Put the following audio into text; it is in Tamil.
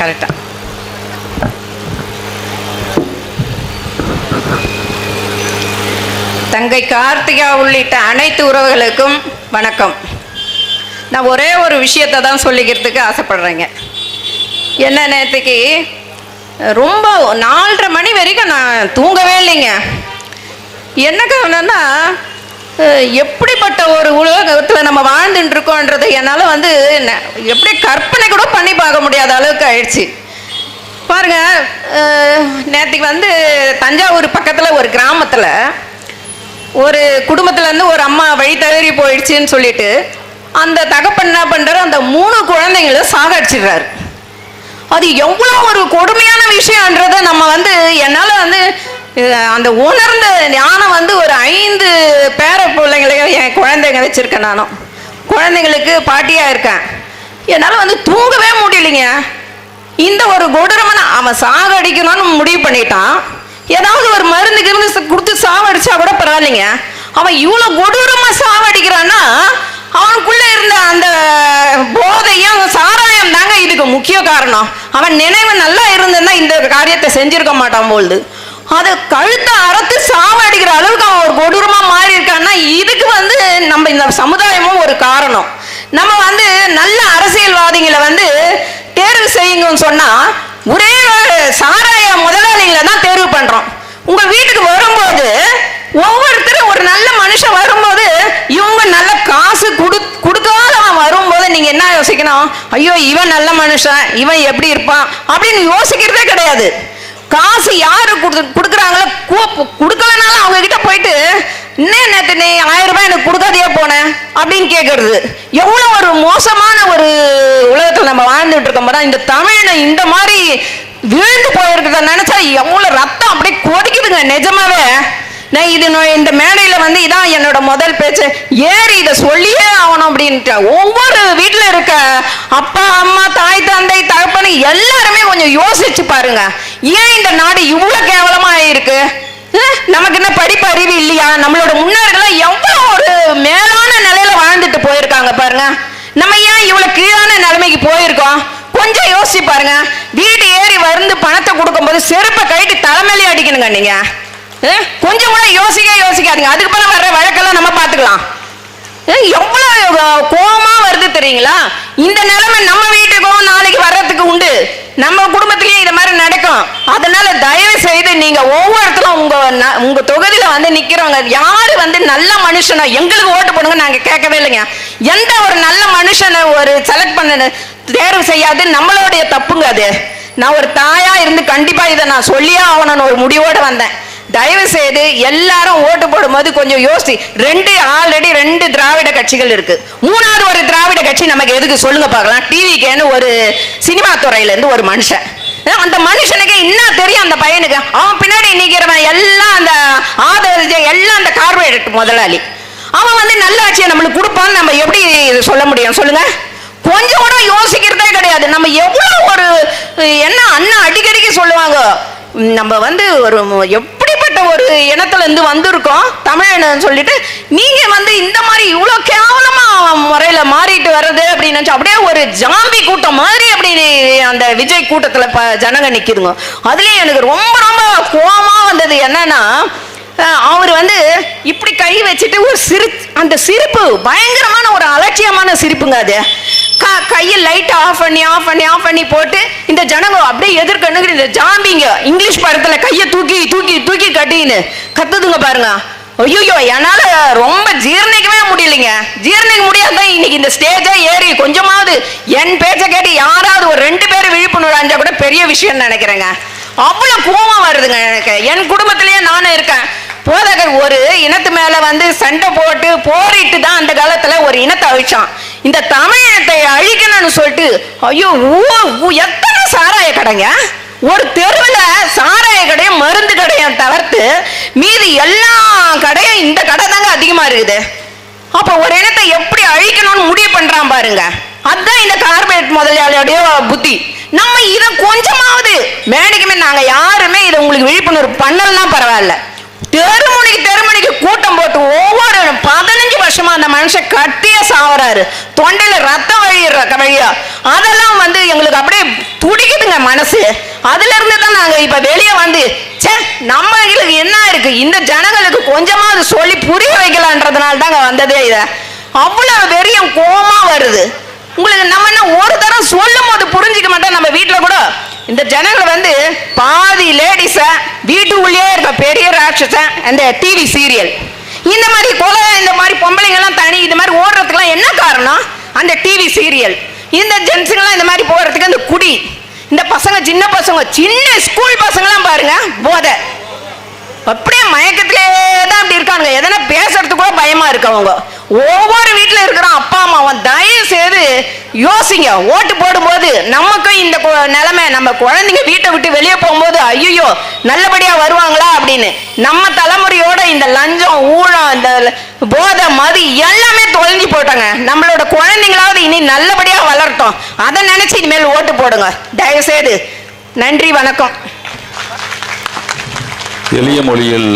கரெக்டாக தங்கை கார்த்திகா உள்ளிட்ட அனைத்து உறவுகளுக்கும் வணக்கம். நான் ஒரே ஒரு விஷயத்தை தான் சொல்லிக்கிறதுக்கு ஆசைப்படுறேங்க. என்ன நேற்றுக்கு ரொம்ப நாலரை மணி வரைக்கும் நான் தூங்கவே இல்லைங்க. என்ன காரணம்னா எப்படிப்பட்ட ஒரு உலகத்தில் நம்ம வாழ்ந்துட்டு இருக்கோன்றது என்னால் வந்து எப்படி கற்பனை கூட பண்ணி பார்க்க முடியாத அளவுக்கு ஆயிடுச்சு. பாருங்க நேற்றுக்கு வந்து தஞ்சாவூர் பக்கத்தில் ஒரு கிராமத்தில் ஒரு குடும்பத்துலேருந்து ஒரு அம்மா வழி தவறி போயிடுச்சுன்னு சொல்லிட்டு அந்த தகப்பன் என்ன பண்ணுறாரு அந்த மூணு குழந்தைங்கள சாகடிச்சிடுறாரு. அது எவ்வளோ ஒரு கொடுமையான விஷயன்றதை நம்ம வந்து என்னால் வந்து அந்த உணர்ந்த ஞானம் வந்து ஒரு ஐந்து பேர பிள்ளைங்களையும் என் குழந்தைங்க வச்சுருக்கேன் நானும். குழந்தைங்களுக்கு பாட்டியாக இருக்கேன். என்னால் வந்து தூங்கவே முடியலைங்க. இந்த ஒரு கொடூரமான அவன் சாகடிக்கணும்னு முடிவு பண்ணிட்டான். ஏதாவது ஒரு மருந்து கிருந்து கொடுத்து சாவடிச்சா கூட பரவாயில்லைங்க. அவன் இவ்வளோ கொடூரமாக சாவடிக்கிறான்னா அவனுக்குள்ள இருந்த அந்த போதையும் சாராயம் தாங்க இதுக்கு முக்கிய காரணம். அவன் நினைவு நல்லா இருந்ததுன்னா இந்த காரியத்தை செஞ்சிருக்க மாட்டான் போல்து. அது கழுத்தை அறுத்து சாவடிக்கிற அளவுக்கு அவன் ஒரு கொடூரமா மாறி இருக்கான்னா இதுக்கு வந்து நம்ம இந்த சமுதாயமும் ஒரு காரணம். நம்ம வந்து நல்ல அரசியல் தேர்வு சொன்னா ஒரே சாராய முதலாளிகளை தான் தேர்வு பண்றோம். உங்க வீட்டுக்கு வரும்போது ஒவ்வொருத்தரும் ஒரு நல்ல மனுஷன் வரும்போது இவங்க நல்ல காசு கொடு கொடுக்காதவன் வரும்போது நீங்க என்ன யோசிக்கணும்? ஐயோ இவன் நல்ல மனுஷன் இவன் எப்படி இருப்பான்? அப்படின்னு யோசிக்கிறதே கிடையாது. காசு யாரு கொடுக்குறாங்களோ கொடுக்கலனாலும் அவங்க என்ன நேற்று நீ ஆயிரம் ரூபாய் எனக்கு கொடுக்காதையே போனேன் அப்படின்னு கேட்கறது எவ்வளோ ஒரு மோசமான ஒரு உலகத்தில் நம்ம வாழ்ந்துட்டு இருக்கோம் பாரா, இந்த தமிழனை இந்த மாதிரி வீழ்ந்து போயிருக்கிறத நினைச்சா எவ்வளோ ரத்தம் அப்படியே கொதிக்குதுங்க நிஜமாவே. நான் இது நான் இந்த மேடையில் வந்து இதான் என்னோட முதல் பேச்சு. ஏறி இதை சொல்லியே ஆகணும் அப்படின்ட்டு. ஒவ்வொரு வீட்டில் இருக்க அப்பா அம்மா தாய் தந்தை தகப்பனு எல்லாருமே கொஞ்சம் யோசிச்சு பாருங்க. ஏன் இந்த நாடு இவ்வளோ கேவலமாக இருக்கு நமக்கு என்ன படிப்பு அறிவு இல்லையா? நம்மளோட முன்னோர்கள் எவ்வளோ ஒரு மேலான நிலையில வாழ்ந்துட்டு போயிருக்காங்க பாருங்க. நம்ம ஏன் இவ்வளவு கீழான நிலைமைக்கு போயிருக்கோம்? கொஞ்சம் யோசிச்சு பாருங்க. வீடு ஏறி வந்து பணத்தை கொடுக்கும்போது செருப்பை கைட்டு தலைமையிலே அடிக்கணுங்க நீங்க. கொஞ்சம் கூட யோசிக்க யோசிக்காதீங்க. அதுக்கு பிறகு வர்ற வழக்கெல்லாம் நம்ம பார்த்துக்கலாம். எவ்வளவு கோபமா வருது தெரியுங்களா? இந்த நிலைமை நம்ம வீட்டுக்கும் நாளைக்கு வர்றதுக்கு உண்டு. நம்ம குடும்பத்திலயும் இது மாதிரி நடக்கும். அதனால தயவு செய்து நீங்க ஒவ்வொரு உங்க ந- உங்க தொகுதியில வந்து நிக்கிறவங்க யாரு வந்து நல்ல மனுஷனா எங்களுக்கு ஓட்டு போடுங்க நாங்க கேட்கவே இல்லைங்க. எந்த ஒரு நல்ல மனுஷனை ஒரு செலக்ட் பண்ண தேர்வு செய்யாது நம்மளுடைய தப்புங்க அது. நான் ஒரு தாயா இருந்து கண்டிப்பா இதை நான் சொல்லியே ஆகணும்னு ஒரு முடிவோட வந்தேன். தயவு செய்து எல்லாரும் ஓட்டு போடும்போது கொஞ்சம் யோசி ரெண்டு ஆல்ரெடி ரெண்டு திராவிட கட்சிகள் இருக்கு. மூணாவது ஒரு திராவிட கட்சி நமக்கு எதுக்கு சொல்லுங்க பார்க்கலாம். டிவிக்கேன்னு ஒரு சினிமா துறையில இருந்து ஒரு மனுஷன். அந்த மனுஷனுக்கு என்ன தெரியும் அந்த பையனுக்கு? அவன் பின்னாடி நிக்கிறவன் எல்லாம் அந்த ஆதரவு எல்லாம் அந்த கார்பரேட் முதலாளி. அவன் வந்து நல்ல ஆட்சியை நம்மளுக்கு கொடுப்பான்னு நம்ம எப்படி சொல்ல முடியும்? சொல்லுங்க. கொஞ்சம் கூட யோசிக்கிறதே கிடையாது. நம்ம எவ்வளவு ஒரு என்ன அண்ணா அடிக்கடிக்கு சொல்லுவாங்க. நம்ம வந்து ஒரு அப்படிப்பட்ட ஒரு இனத்துல இருந்து வந்திருக்கோம் தமிழன் சொல்லிட்டு நீங்க வந்து இந்த மாதிரி இவ்வளவு கேவலமா முறையில மாறிட்டு வர்றது? அப்படின்னு நினைச்சு அப்படியே ஒரு ஜாம்பி கூட்டம் மாதிரி அப்படி அந்த விஜய் கூட்டத்துல ப ஜனங்க நிக்குதுங்க. அதுலயும் எனக்கு ரொம்ப ரொம்ப கோவமா வந்தது என்னன்னா அவர் வந்து இப்படி கை வச்சுட்டு ஒரு சிரி அந்த சிரிப்பு பயங்கரமான ஒரு அலட்சியமான சிரிப்புங்க அது. கையை லைட் ஆஃப் பண்ணி ஆஃப் பண்ணி ஆஃப் பண்ணி போட்டு இந்த ஜனங்க அப்படியே எதிர்க்கணுங்கிற இந்த ஜாம்பிங்க இங்கிலீஷ் படத்துல கையை தூக்கி தூக்கி தூக்கி கட்டின்னு கத்துதுங்க பாருங்க. ஐயோ என்னால ரொம்ப ஜீரணிக்கவே முடியலைங்க. ஜீரணிக்க முடியாதான் இன்னைக்கு இந்த ஸ்டேஜே ஏறி கொஞ்சமாவது என் பேச்சை கேட்டு யாராவது ஒரு ரெண்டு பேர் விழிப்புணர்வு அஞ்சா கூட பெரிய விஷயம் நினைக்கிறேங்க. அவ்வளவு கோவம் வருதுங்க எனக்கு. என் குடும்பத்திலேயே நானும் இருக்கேன். போதகர் ஒரு இனத்து மேல வந்து சண்டை போட்டு போரிட்டு தான் அந்த காலத்துல ஒரு இனத்தை அழிச்சான். இந்த தமிழ் இனத்தை அழிக்கணும்னு சொல்லிட்டு ஐயோ எத்தனை சாராய கடைங்க? ஒரு தெருவில் சாராய கடையும் மருந்து கடையும் தவிர்த்து மீதி எல்லா கடையும் இந்த கடை தாங்க அதிகமா இருக்குது. அப்ப ஒரு இனத்தை எப்படி அழிக்கணும்னு முடிவு பண்றான் பாருங்க. அதுதான் இந்த கார்பரேட் முதலாளியோடைய புத்தி. நம்ம இதை கொஞ்சமாவது மேடைக்குமே நாங்க யாருமே இதை உங்களுக்கு விழிப்புணர்வு பண்ணலன்னா பரவாயில்ல. தெருமணிக்கு தெருமணிக்கு கூட்டம் போட்டு ஒவ்வொரு பதினஞ்சு வருஷமா அந்த மனுஷன் கட்டிய சாவறாரு. தொண்டையில ரத்தம் வழியிற வழியா. அதெல்லாம் வந்து எங்களுக்கு அப்படியே துடிக்குதுங்க மனசு. அதுல இருந்து தான் நாங்க இப்ப வெளியே வந்து சே நம்மளுக்கு என்ன இருக்கு? இந்த ஜனங்களுக்கு கொஞ்சமாவது சொல்லி புரிய வைக்கலான்றதுனால தாங்க வந்ததே இத. அவ்வளவு வெறியம் கோமா வருது. உங்களுக்கு நம்ம என்ன ஒரு தரம் சொல்லும் போது புரிஞ்சுக்க மாட்டோம் நம்ம வீட்டுல கூட. இந்த ஜனங்கள் வந்து பாதி லேடிஸ வீட்டுக்குள்ளேயே இருக்க பெரிய ராட்சசன் அந்த டிவி சீரியல் இந்த மாதிரி கொலை இந்த மாதிரி பொம்பளைங்க எல்லாம் தனி இந்த மாதிரி ஓடுறதுக்குலாம் என்ன காரணம்? அந்த டிவி சீரியல் இந்த ஜென்ஸுங்கெல்லாம் இந்த மாதிரி போகிறதுக்கு அந்த குடி. இந்த பசங்க சின்ன பசங்க சின்ன ஸ்கூல் பசங்கலாம் பாருங்க போதை. அப்படியே மயக்கத்திலே தான் அப்படி இருக்காங்க எதனா பேசுறதுக்கு கூட பயமா இருக்கு அவங்க. ஒவ்வொரு வீட்டுல இருக்கிற அப்பா அம்மாவும் தயவு செய்து யோசிங்க. ஓட்டு போடும்போது நமக்கும் இந்த நிலைமை நம்ம குழந்தைங்க வீட்டை விட்டு வெளியே போகும்போது ஐயோ நல்லபடியா வருவாங்களா அப்படின்னு. நம்ம தலைமுறையோட இந்த லஞ்சம் ஊழம் இந்த போதை மது எல்லாமே தொலைஞ்சு போட்டாங்க நம்மளோட குழந்தைங்களாவது இனி நல்லபடியா வளரட்டும். அதை நினைச்சு இனிமேல் ஓட்டு போடுங்க. தயவு செய்து நன்றி வணக்கம். எளிய மொழியில்